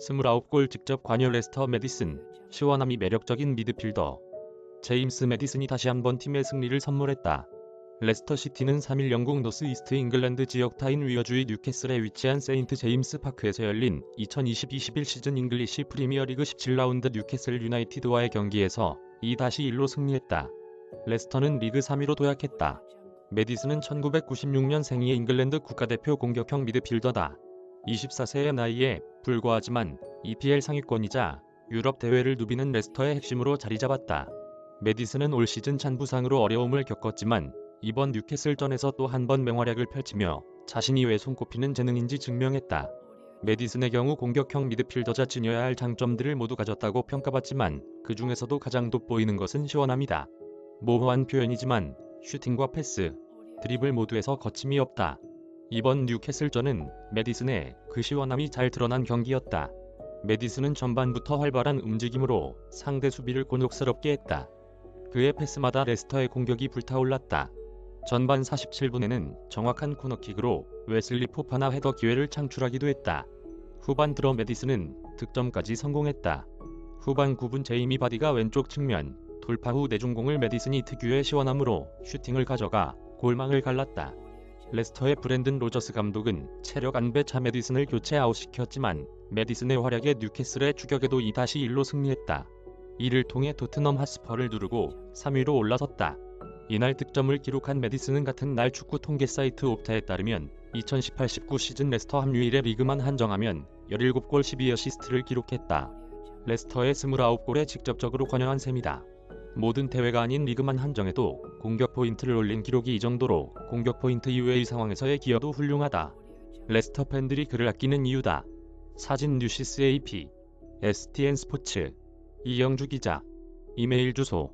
29골 직접 관여 레스터 메디슨, 시원함이 매력적인 미드필더. 제임스 메디슨이 다시 한번 팀의 승리를 선물했다. 레스터 시티는 3일 영국 노스 이스트 잉글랜드 지역 타인 위어주의 뉴캐슬에 위치한 세인트 제임스 파크에서 열린 2020-21 시즌 잉글리시 프리미어리그 17라운드 뉴캐슬 유나이티드와의 경기에서 2-1로 승리했다. 레스터는 리그 3위로 도약했다. 메디슨은 1996년 생이의 잉글랜드 국가대표 공격형 미드필더다. 24세의 나이에 불과하지만 EPL 상위권이자 유럽 대회를 누비는 레스터의 핵심으로 자리 잡았다. 메디슨은 올 시즌 찬 부상으로 어려움을 겪었지만 이번 뉴캐슬전에서 또 한 번 맹활약을 펼치며 자신이 왜 손꼽히는 재능인지 증명했다. 메디슨의 경우 공격형 미드필더자 지녀야 할 장점들을 모두 가졌다고 평가받지만 그 중에서도 가장 돋보이는 것은 시원함이다. 모호한 표현이지만 슈팅과 패스, 드리블 모두에서 거침이 없다. 이번 뉴캐슬전은 메디슨의 그 시원함이 잘 드러난 경기였다. 메디슨은 전반부터 활발한 움직임으로 상대 수비를 곤욕스럽게 했다. 그의 패스마다 레스터의 공격이 불타올랐다. 전반 47분에는 정확한 코너킥으로 웨슬리 포파나 헤더 기회를 창출하기도 했다. 후반 들어 메디슨은 득점까지 성공했다. 후반 9분 제이미 바디가 왼쪽 측면 돌파 후 내중공을 메디슨이 특유의 시원함으로 슈팅을 가져가 골망을 갈랐다. 레스터의 브랜든 로저스 감독은 체력 안배차 메디슨을 교체 아웃시켰지만 메디슨의 활약에 뉴캐슬의 추격에도 2-1로 승리했다. 이를 통해 토트넘 핫스퍼를 누르고 3위로 올라섰다. 이날 득점을 기록한 메디슨은 같은 날 축구 통계 사이트 옵타에 따르면 2018-19 시즌 레스터 합류 일에 리그만 한정하면 17골 12어시스트를 기록했다. 레스터의 29골에 직접적으로 관여한 셈이다. 모든 대회가 아닌 리그만 한정해도 공격 포인트를 올린 기록이 이 정도로 공격 포인트 이외의 상황에서의 기여도 훌륭하다. 레스터 팬들이 그를 아끼는 이유다. 사진 뉴시스 AP STN 스포츠 이영주 기자 이메일 주소